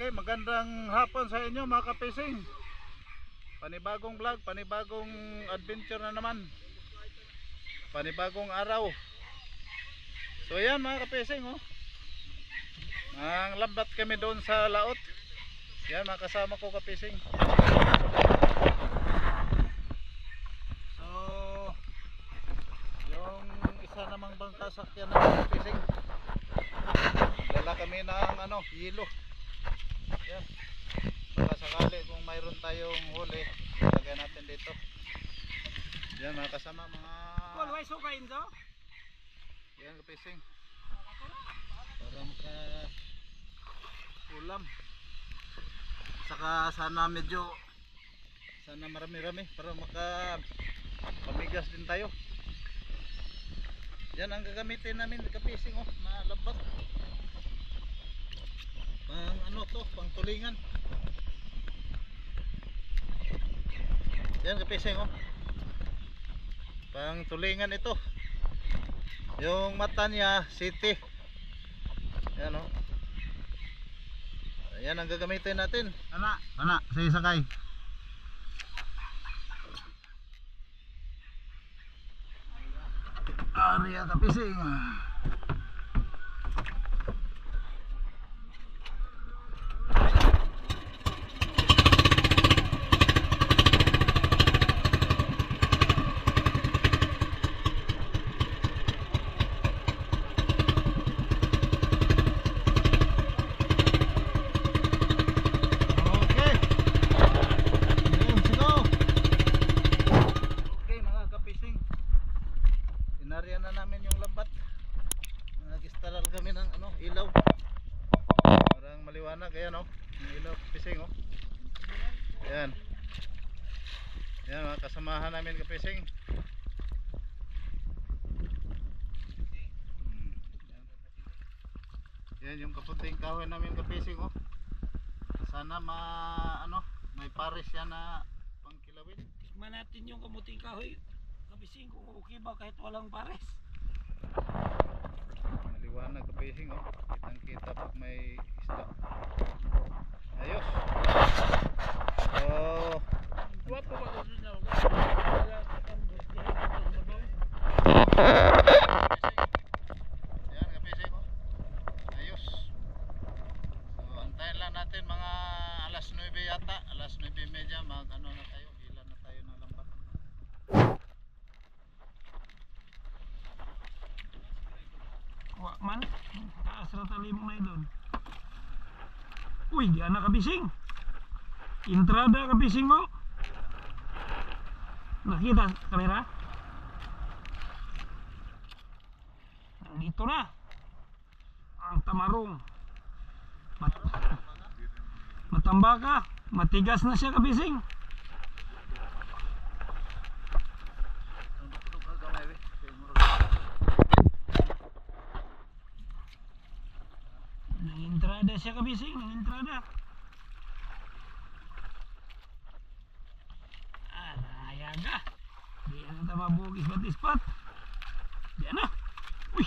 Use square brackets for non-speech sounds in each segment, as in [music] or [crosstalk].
Okay, magandang hapon sa inyo mga kapising. Panibagong vlog, panibagong adventure na naman. Panibagong araw. So yan mga kapising oh. Ang lambat kami doon sa laot. Yan mga kasama ko kapising. So yung isa namang bangka sakyan ng kapising. Dala kami ng ano, hilo. Yan. Baka sakali kung mayroon tayong huli, ilagay natin dito. Yan mga kasama mga Kol, way sukain to? yan kapising. Para maka ulam. Saka sana medyo sana marami-rami para maka pamigas din tayo. Yan ang gagamitin namin kapising oh, na lambat. Pang ano to, pang tulingan. Yan kapising oh. Pang tulingan ito. Yung mata niya, city. Yan oh. Yan ang gagamitin natin. Ana, ana, sige sakay. Ariya kapising. Okay. Let's go. Okay mga kapising. Inarya na namin yung lambat. Nag-install kami ng ano, ilaw. Parang maliwanag ayan oh. Yung ilaw kapising oh. Ayan. Kasamahan namin kapising. Hmm, Yan yung kapunting kahoy namin kapising oh. Sana ma ano, may pares yan na pangkilawin. Tikman natin yung kamuting kahoy. Kabising kung okay ba kahit walang pares. Maliwanag kapising oh. Kitang kita pag may isda. Ayos. So, Guwapo ba ko dun ako? yan kapising oh. Ayos. So, antayin lang natin mga alas 9 yata, alas 9:30 mag na tayo, ilan na tayo ng lambat. Wa man. Taas na talimong na doon. Uy, di na kabising. Entrada kabising mo. Nakita kamera? Nandito na. Ang tamarong. Mat Matambaka. Matigas na siya kabising. Nangintrada siya kabising. Nangintrada. Ah, Di na ta mabugis batispat. Di na. Uy,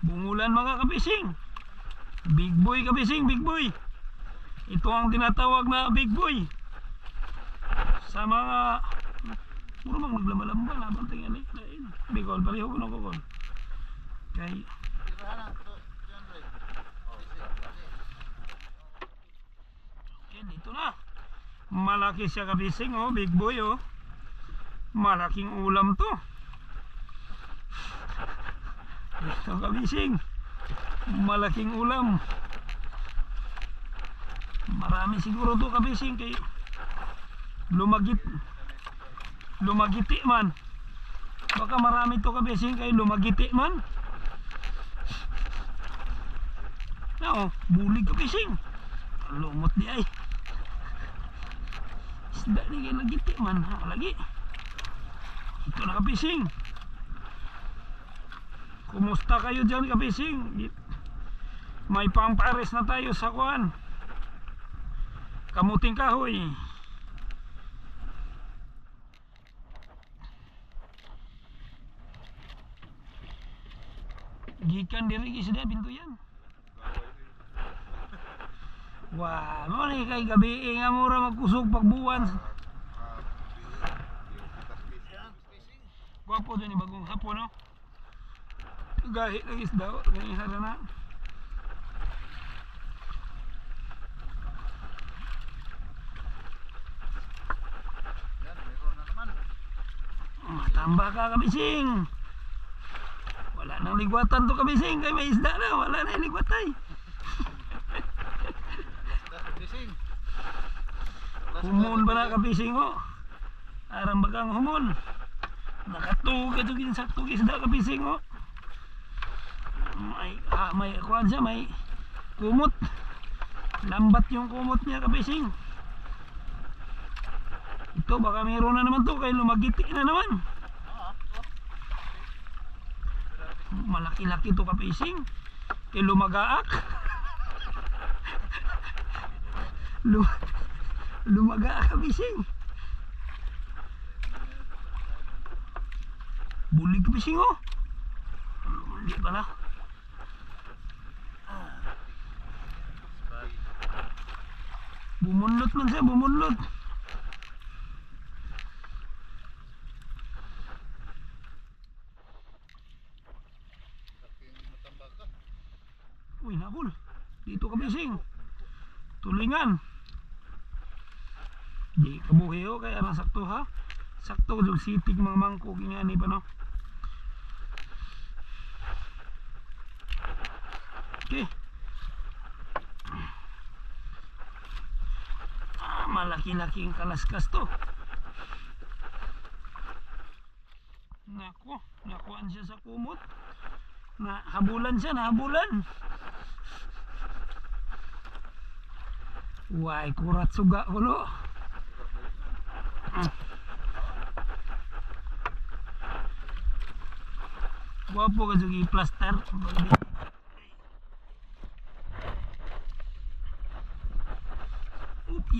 bungulan mga kabising. Big boy kabising, big boy. Ito ang tinatawag na big boy. Sa mga Muro mang naglamalamba laban tingnan eh. Bicol pareho ko na ko kon. Kay. Yan, dito na. Malaki siya kabising, oh. Big boy, oh. Malaking ulam to. Ito kabising. Malaking ulam. Marami siguro to kabising kay lumagit lumagiti man. Baka marami to kabising kay lumagiti man. Na oh, bulig kabising. Lumot di ay. Isda ni kay nagiti man ha lagi. Ito na kapising. Kumusta kayo dyan kapising? Di- May pampares na tayo sa kuan. Kamuting kahoy. Gikan diri isda pinto yan. Wah, mo ni kay gabi nga mura magkusog pagbuwan. Gwapo din ni bagong hapon no. Gahi ng isda, gahi sa na. Yan, meron na naman. Matamba ka kabising. Wala nang ligwatan to kabising kay may isda na, wala na yung ligwatay. Humon ba na kabising ho? Arang bagang humon. Nakatug ito ginsakto isda kabising ho. May ah, may kuan siya, may kumot. Lambat yung kumot niya kabising. Ito baka mayroon na naman to kay lumagiti na naman. Oh. Malaki-laki to kabising. Kay lumagaak. [laughs] Lum lumagaak kabising. Bulig kabising oh. Hindi pala. Bumunlot man siya, bumunlot. Ka. Uy, nabul. Dito kabising. Tulingan. Di kabuhi oh, kaya nang sakto ha. Sakto yung sitig mga mangkog nga ni pa no. Okay. Ah, malaki-laking kalaskas to. Nako, nakuan siya sa kumot. Na habulan siya, nahabulan. Why, kurat suga ulo. Guwapo ka sugi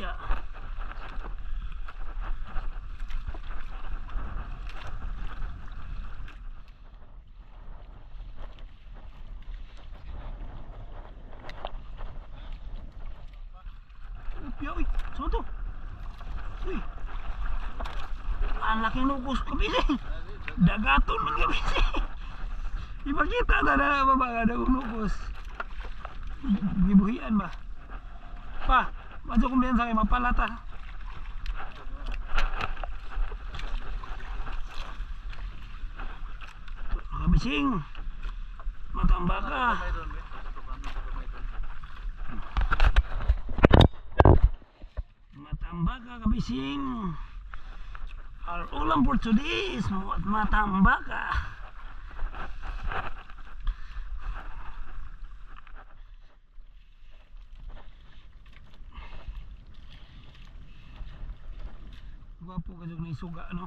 plaster. Upya. Upya, uy. Saan to? Uy. Ang laking nubos kabili. Dagaton man kabili. Ipakita na na baba nga na unubos. Gibuhian ba? Ito kami sa kamay doon. Matamba ka kabising. Our ulam for today is mat- Gwapo ka dyan suga no?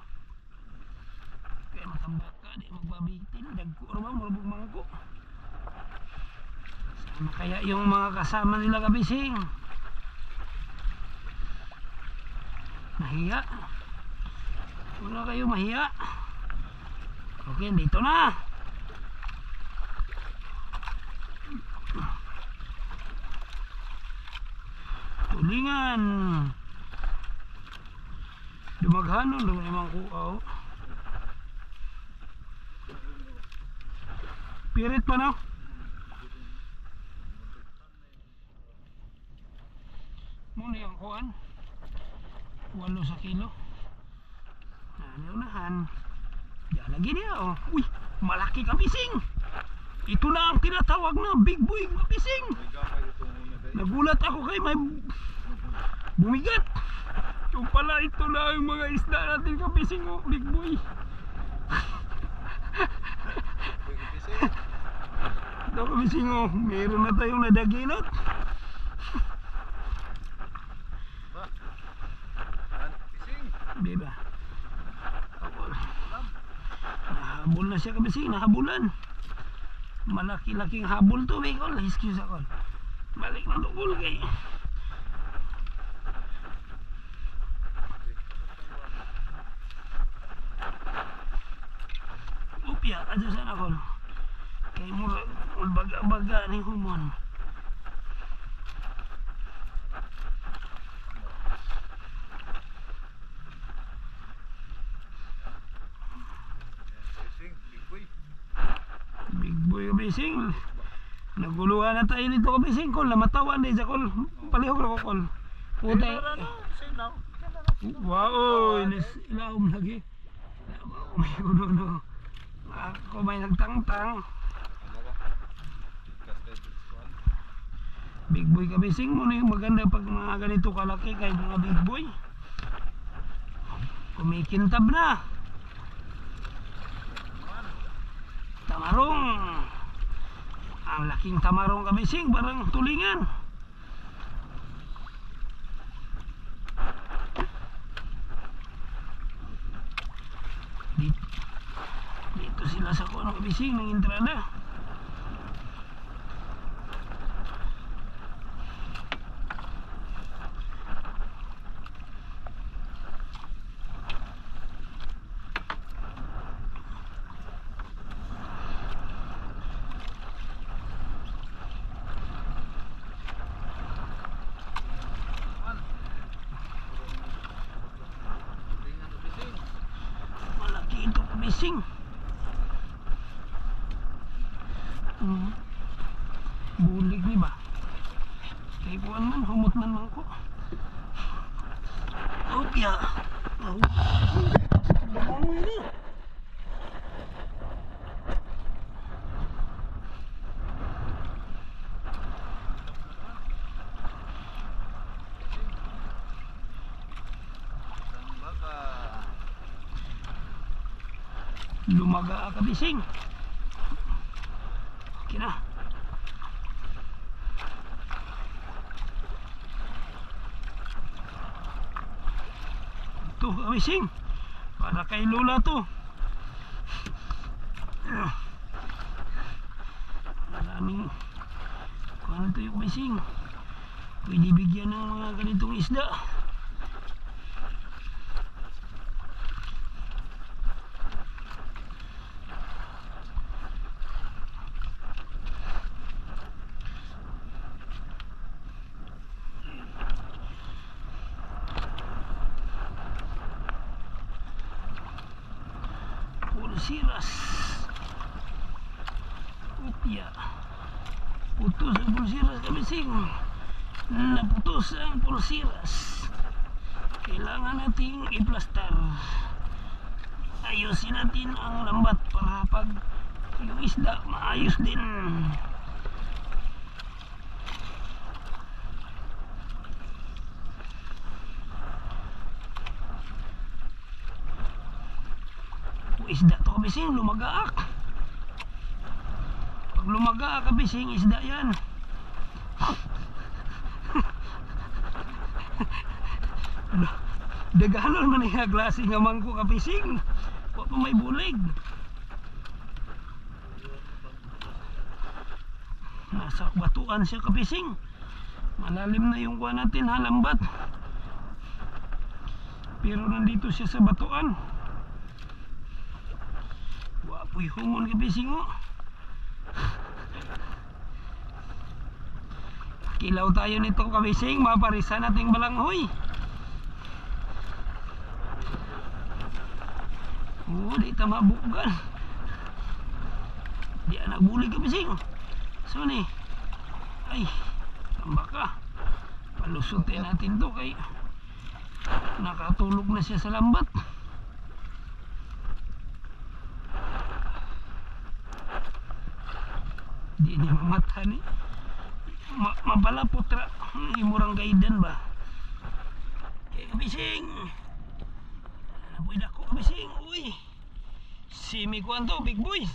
Kaya matamba ka, di magbabitin. Dagko rin ba, marabog mangko. Saan kaya yung mga kasama nila kabising? Mahiya. Wala kayo mahiya. Okay, dito na. Tulingan. Dumaghanon lang naman ko. Oh. Pirit pa na. Muna yung kuhan. Walo sa kilo. Ano unahan. Yan lagi niya oh. Uy, malaki kabising. Ito na ang tinatawag na big boy be. Nagulat ako kay may bumigat. Yung pala ito na yung mga isda natin kabising oh, big boy. Ito kabising oh, meron na tayong fishing. Diba? Habol. Nahabol na siya kabising, nahabulan. Malaki-laking habol to, Bicol. Excuse ako. Balik na tugol kay. tilapia ato sa nakon kay mura baga-baga ni humon. Big boy kabising Naguluhan na tayo nito kabising Kol, namatawan na isa kol. Palihog na ko kol. Puta eh. Wow, oh, ilaom lagi. May gulo no. Ako may nagtangtang. Big boy kabising mo na yung maganda pag mga ganito kalaki kay mga big boy. Kumikintab na. Tamarong. Ang laking tamarong kabising parang tulingan. Dito, dito sila sa kuano kabising ng entrada. Malaki ito kabising. Hmm. Bulig ni ba? Kaya kuwan man, humot man man ko. Opya. Oh. Bangon ni. Baka. Lumaga ka bising. Okay na. Kabising. Para kay Lola to. Maraming kung ano to yung kabising. Pwede bigyan ng mga ganitong isda. pulsiras upya putus ang pulsiras kabising naputus ang pulsiras kailangan nating iplastar ayusin natin ang lambat para pag yung isda maayos din Kung isda to kabising, lumagaak. Pag lumagaak kabising, isda yan. ano, [laughs] daganon man nga glasi nga mangko kabising. Wa pa may bulig. Nasa batuan siya kabising. Malalim na yung kuha natin halambat. Pero nandito siya sa batuan. Wapoy humon ka bising mo. Kilaw tayo nito kabising, maparisan nating balanghoy. Oo, di ta mabugan. Di anak buli kabising. So ni, ay, tamba ka. Palusutin natin to kay nakatulog na siya sa lambat. Di ni mamata ni. Ma mapalapot ra imurang gaidan ba? Kay kabising. Apoy dako kabising. Uy. Simi ko to big boy.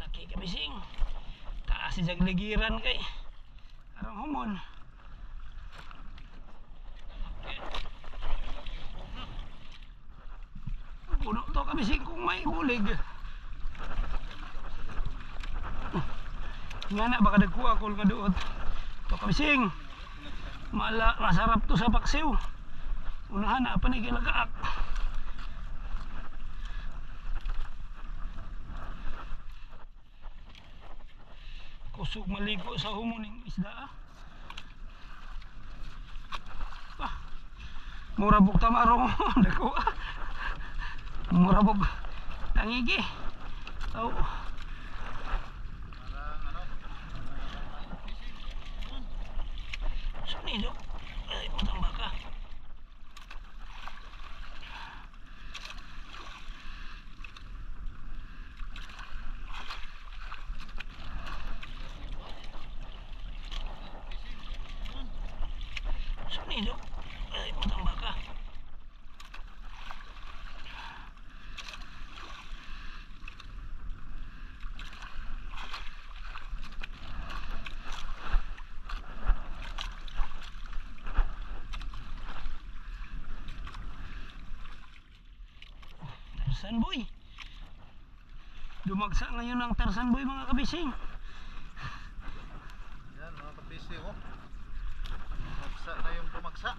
Laki kabising. Taas si jagligiran kay. Arang humon. Puno to kabising. Kung may bulig nga na baka nagkuha kol ka doon to kabising Mala, masarap to sa paksiw unahan na pa ni kilagaak kusog maligo sa humuning isda. Ah Ah, mura buk tamarong [laughs] dako ah mura buk tangigi tao. Mira. Tarzan boy. Dumagsa ngayon ang Tarzan boy mga kabising. Yan mga kapising oh. Bumagsa na yung bumagsa.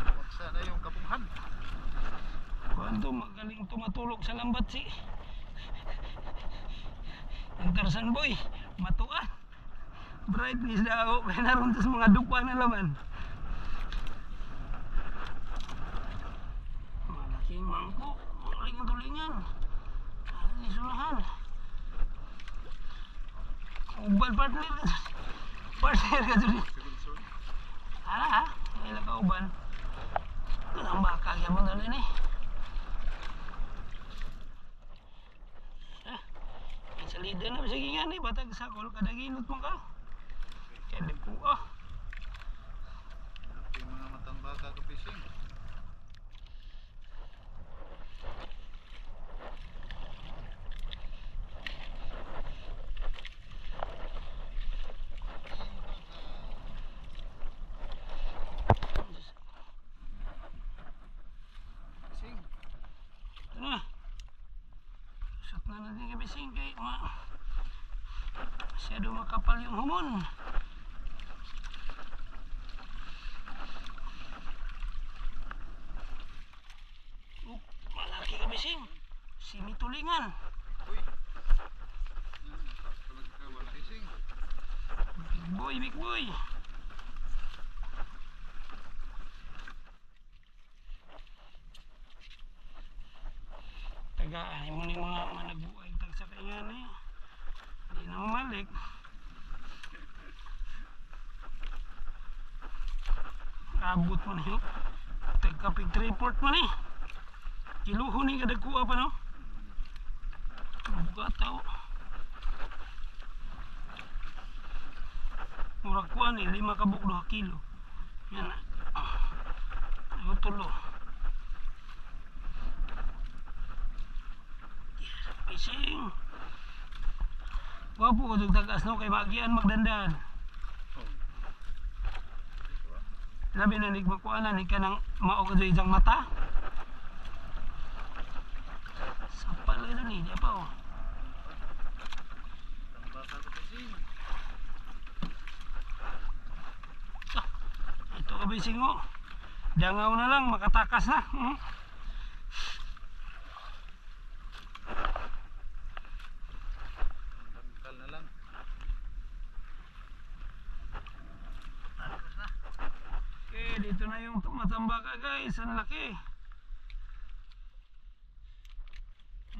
Bumagsa na yung kabunghan. Kuanto magaling tumatulog sa lambat si ang Tarzan boy. Matuan. Brightness daw. Kaya naroon sa mga dukwa na laman. Malaking mangko. Malaking tulingan. Ang isulahan. Ubal partner. Partner ka dun. Ala ha? Kailan ka uban? Ang baka kaya mo dali ni. Ah, sa lida na sige nga ni batag sa kol kadaginot mo ka. Kaya di po ah. Yung mga matang baka kapising. Kapising. Ito na. Susot na natin kabising kay ma. Masyado makapal yung humon. Oh, malaki kabising. Simitulingan. Uy. Yan, talaga ka wala kising. Big boy, big boy. Tagaan mo ni mga managbuhay tag sa kaingan eh. Hindi na mamalik. Abot mo niyo. Tagkapig report mo ni. Kiluho ni kadagkuha pa no. Buka tao. Murag kuan ni lima ka buk duha kilo. Yan na. Ayaw tulo. Fishing. Wapo ko dug tagas no kay magian magdandan. Labi na nig makuanan ni kanang mao ka isang mata. Sapal ka ni, di pa oh. Kapising. Ito ka bising mo. Dangaw na lang, makatakas na. Hmm? Tangkal na lang. Okay, ka guys. Ang laki.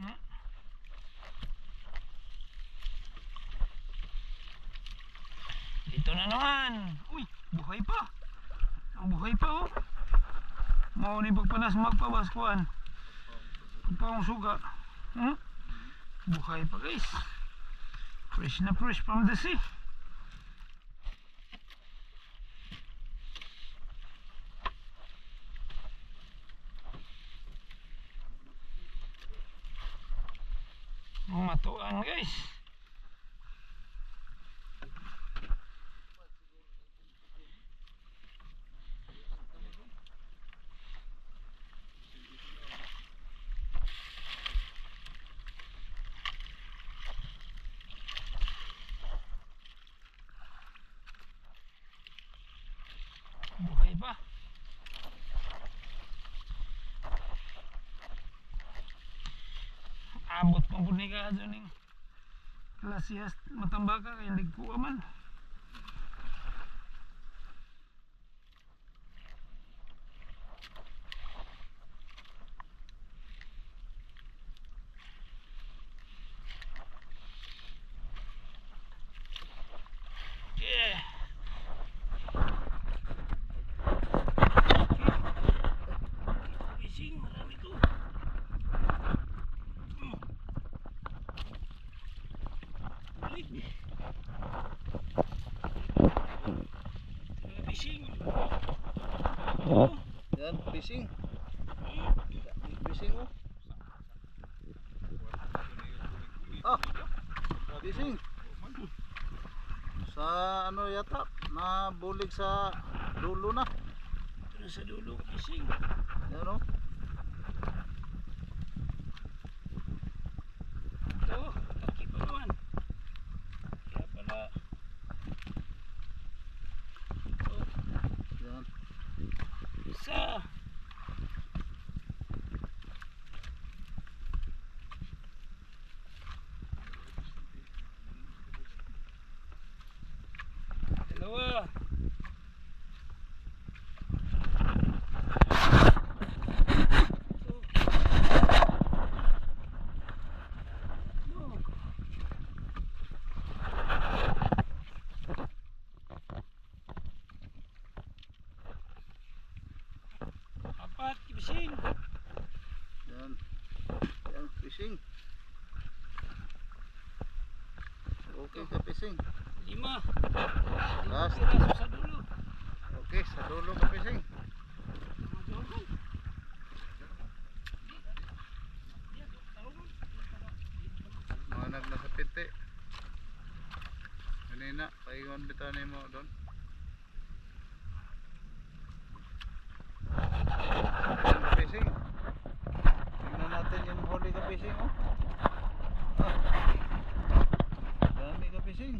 Hmm? Dito na naman. Uy, buhay pa. Ang buhay pa oh. Mao ni pagpanas magpabaskuan. Pagpawang suga. Hmm? Buhay pa guys. Fresh na fresh from the sea. Matuan guys. Buhay pa. Abot ka doon klasiyas matambaka kaya ko man. Fishing. Fishing oh. Ah, fishing. Sa ano yata, nabulig sa dulo na sa dulo fishing. Yan oh. Ito, laki pa naman. Kaya pala. Ito, Yan. isa. Dalawa. Ito. No. Kibising. Yan. Yan, fishing. Okay ka fishing. Lima. Last. Piraso sa dulo. Okay, sa dulo ka fishing. Manag na sa piti. Kanina, paingon bitanin mo doon. Yan, fishing. Tingnan natin yung huli ka fishing, oh. Ah. Dami ka fishing.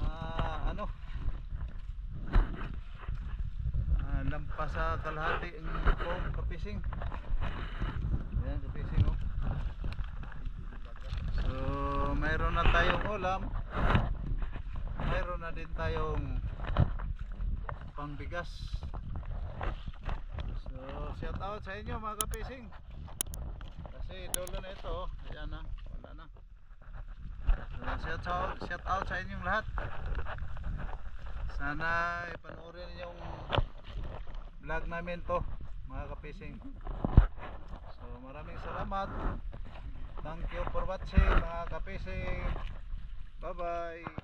Ah, ano? Ah, lampas sa kalahati ang foam ka fishing. Yan, ka fishing, oh. So, mayroon na tayong ulam. Mayroon na din tayong pangbigas. So, shout out sa inyo mga kapising. Kasi dulo na ito, oh. ayan na, wala na. So, shout out, shout out sa inyong lahat. Sana ipanoorin yung vlog namin to, mga kapising. So, maraming salamat. Thank you for watching mga kapising. Bye bye.